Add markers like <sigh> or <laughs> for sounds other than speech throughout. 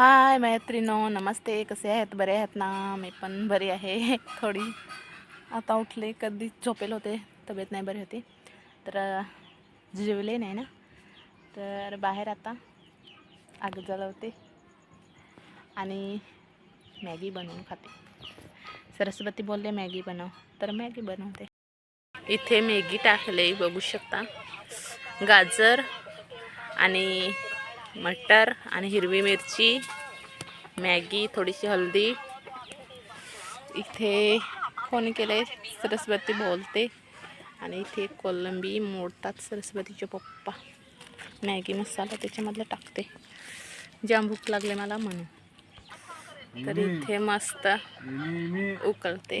हाय मैत्रिनो नमस्ते कसे आहेत? बरे आहेत ना? मी पण बरी आहे. <laughs> थोडी आता उठले कधी झोपेल होते तब्येत नाही बरी होती. तर जेवले नाही ना? तर बाहेर आता आग जळवते आणि मॅगी बनवून खाते. सरस्वती बोलले मॅगी बनव. तर मॅगी बनवते. इथे मॅगी टाकले बघू शकता. गाजर आणि मटर आणि हिरवी मिरची मॅगी थोडीशी हळदी इथे कोणी केले सरस्वती बोलते. आणि इथे कोलंबी मोडतात सरस्वतीचे पप्पा. मॅगी मसाला त्याच्यामधलं टाकते. जाम भूक लागले मला म्हणून. तर इथे मस्त उकळते.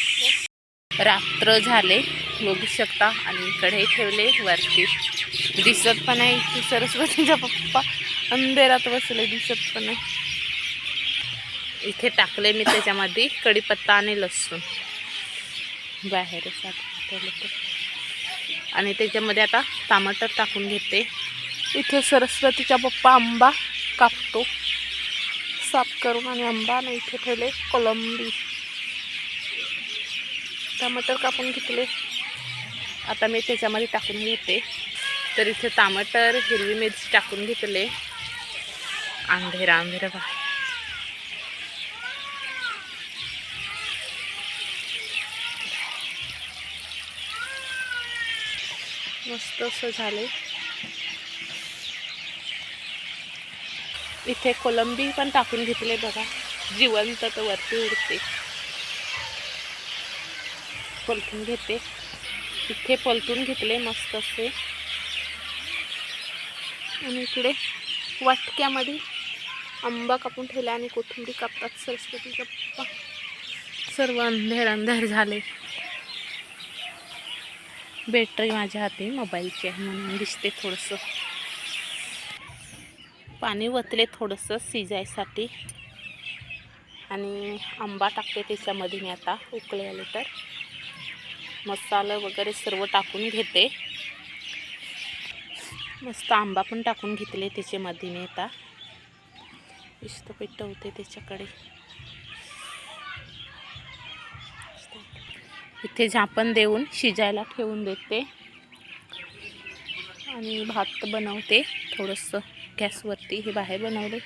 रात्र झाले. बघू शकता. आणि इकडे ठेवले वरती. दिसत पण आहे की सरस्वतीचा पप्पा अंधेरात बसले. दिसत पण आहे. इथे टाकले मी त्याच्यामध्ये कढीपत्ता आणि लसूण. बाहेरच ठेवलं आणि त्याच्यामध्ये आता टमाटर टाकून घेते. इथे सरस्वतीचा पप्पा आंबा कापतो. साफ करून आणि आंबा आणि इथे ठेवले कोलंबी. टमाटर कापून घेतले. आता मी त्याच्यामध्ये टाकून घेते. तर इथे टमाटर हिरवी मिरची टाकून घेतले. अंधेरा अंधेरा बा मस्त असं झाले इथे कोलंबी पण टाकून घेतले बघा. जिवंत तर वरती उडते. पलटून घेते. इथे पलटून घेतले मस्त असे. आणि इकडे वाटक्यामध्ये आंबा कापून ठेवला आणि कोथिंबीर कापतात. सरस्वती गप्पा सर्व अंधेर अंधेर झाले. बॅटरी माझ्या हाती मोबाईलची आहे म्हणून दिसते थोडंसं. पाणी वतले थोडंसं शिजायसाठी. आणि आंबा टाकते त्याच्यामध्ये मी आता उकळे आले तर. मसाला वगैरे सर्व टाकून घेते. मस्त आंबा पण टाकून घेतले त्याच्यामध्ये मी आता. इष्ट होते त्याच्याकडे. इथे झापण देऊन शिजायला ठेवून देते. आणि भात बनवते थोडंसं. गॅसवरती हे बाहेर बनवले.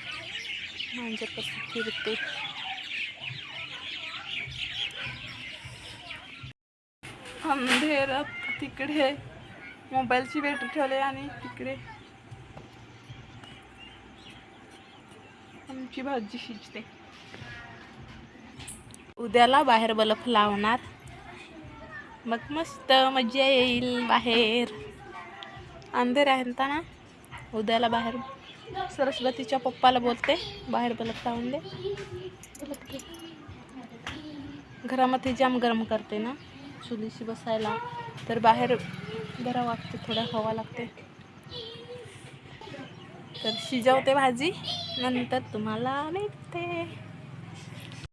मांजर कसं फिरते. अंधेरात तिकडे मोबाईलची बॅटरी ठेवली आणि तिकडे आमची भाजी शिजते. उद्याला बाहेर बलफ लावणार. मग मस्त मजा येईल बाहेर. अंधेर आहे ना? उद्याला बाहेर सरस्वतीच्या पप्पाला बोलते बाहेर बलफ लावून दे. घरामध्ये जाम गरम करते ना? चुलीशी बसायला तर बाहेर बरं वाटते थोडं हवा लागते तर शिजवते भाजी नंतर तुम्हाला भेटते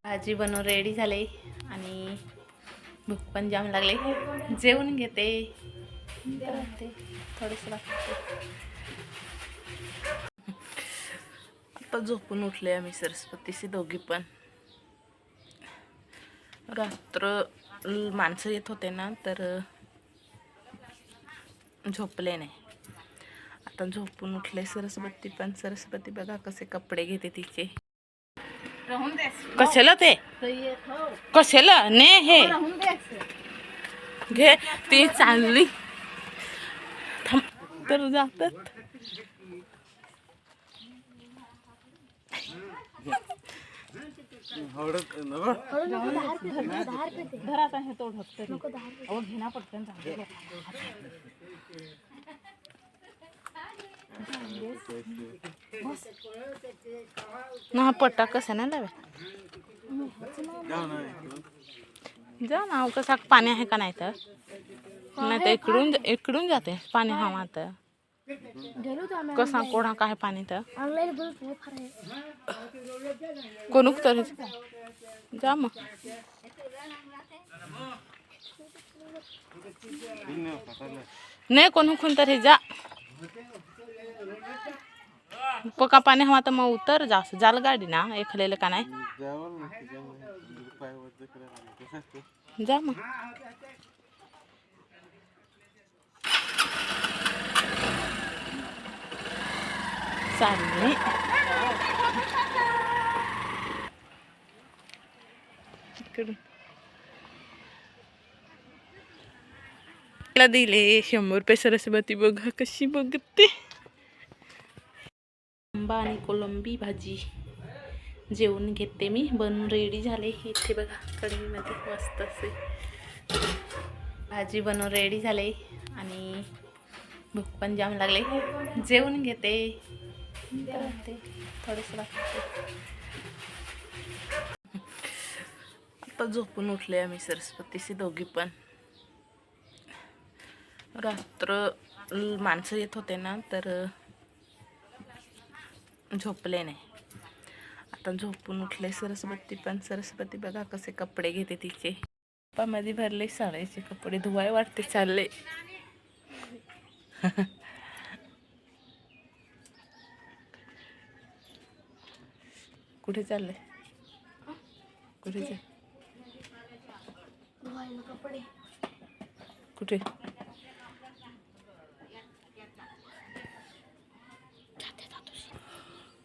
भाजी बनवून रेडी झाले आणि भूक पण जाम लागले. जेवून घेते. राहते. थोडंसं लागते आता झोपून उठले आम्ही सरस्वतीशी दोघी पण. रात्र माणसं येत होते ना तर झोपले नाही. आता झोपून उठले. सरस्वती पण सरस्वती बघा कसे कपडे घेते तिचे. कशाला ते? कशाला? ने हे. घे ती चांगली. थांब तर जातात. घरात आहे तो ढकतरी अहो पटकन चांगलं ना पट्टा कसं नाही लावे? जा ना कसा पाणी आहे का नाही तर? नाही तर इकडून इकडून जाते. पाणी हवा तर गेलो होतो आम्ही कसा कोणा काय पाणी तर? ऑनलाईन बघत नाही फार आहे. कोण तर जा मग. नाही कोण खून तरी जा. पका पाणी हवा तर मग उतर जा. जाल गाडी ना एखलेलं का नाही? जा मग. चालली. दिले शंभर रुपये सरस्वती बघा कशी बघते. आंबा आणि कोलंबी भाजी जेवण घेते मी. बनून रेडी झाले. इथे बघा कढईमध्ये मस्त असे भाजी बनवून रेडी झाले. आणि भूक पण जाम लागले. जेवण घेते. करते. थोडंसं लागते आता झोपून उठले आम्ही सरस्वतीशी दोघी पण. रात्र माणसं येत होते ना तर झोपले नाही. आता झोपून उठले सरस्वती पण. सरस्वती बघा कसे कपडे घेते तिचे. मध्ये भरले साड्याचे कपडे. धुवाय वाटते चालले. <laughs> कुठे चाललंय? कुठे चाल कपडे कुठे?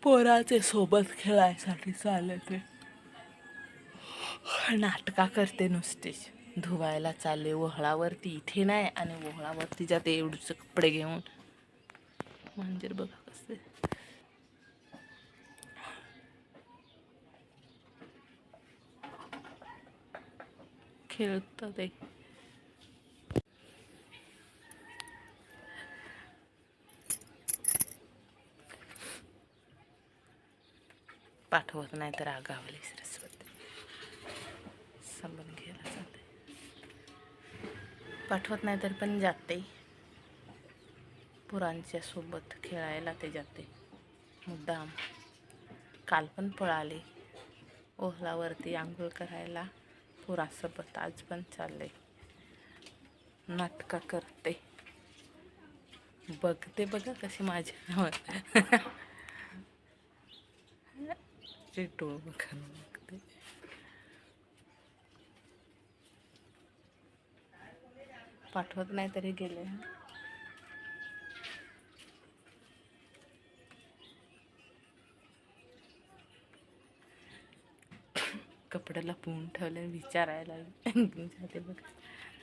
पोराचे सोबत खेळायसाठी चालले ते नाटका करते नुसतेच धुवायला चालले वहळावरती इथे नाही आणि वहळावरती जाते एवढूच कपडे घेऊन. म्हणजे बघा कसं खेळतात ते पाठवत नाही तर आगावली सरस्वती. समजून घ्यायला जाते. पाठवत नाही तर पण जाते. पुरांच्या सोबत खेळायला ते जाते. मुद्दाम. काल पण पळाले. ओहलावरती आंघोळ करायला. पोरासोबत आज पण चालले नाटका करते. बघते बघा कशी माझ्या ते डोळ बघायला लागते पाठवत नाही तरी गेले कपड्याला लपवून ठेवले विचारायला झाले बघ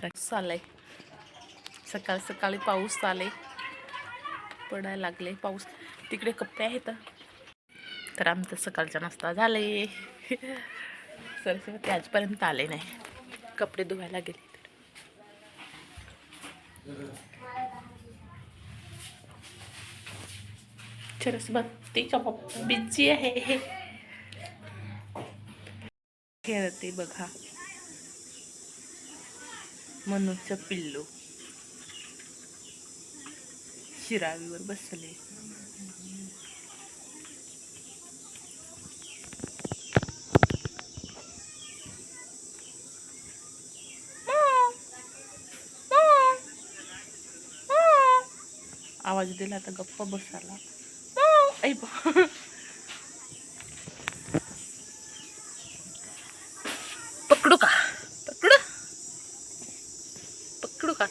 पाऊस आलाय. सकाळ सकाळी पाऊस आले पडायला लागले. पाऊस तिकडे कपडे आहेत. तर आमचा सकाळचा नाश्ता झाले सरस्वती आजपर्यंत आले नाही. कपडे धुवायला गेले. तर सरस्वतीच्या पप्पा बिझी आहे. खेळते बघा. मनूचं पिल्लू. शिरावीवर बसले. आवाज दिला आता गप्प बसायला. ऐ बा पकडू का पकडू पकडू का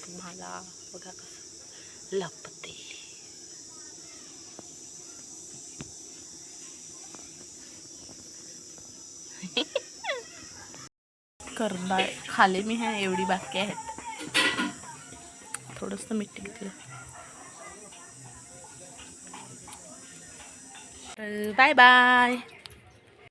तुम्हाला बघा कसं. लपते. करंदा <laughs> खाली मी ह्या एवढी बाकी आहेत. थोडंसं मीठ घेतलं बाय बाय.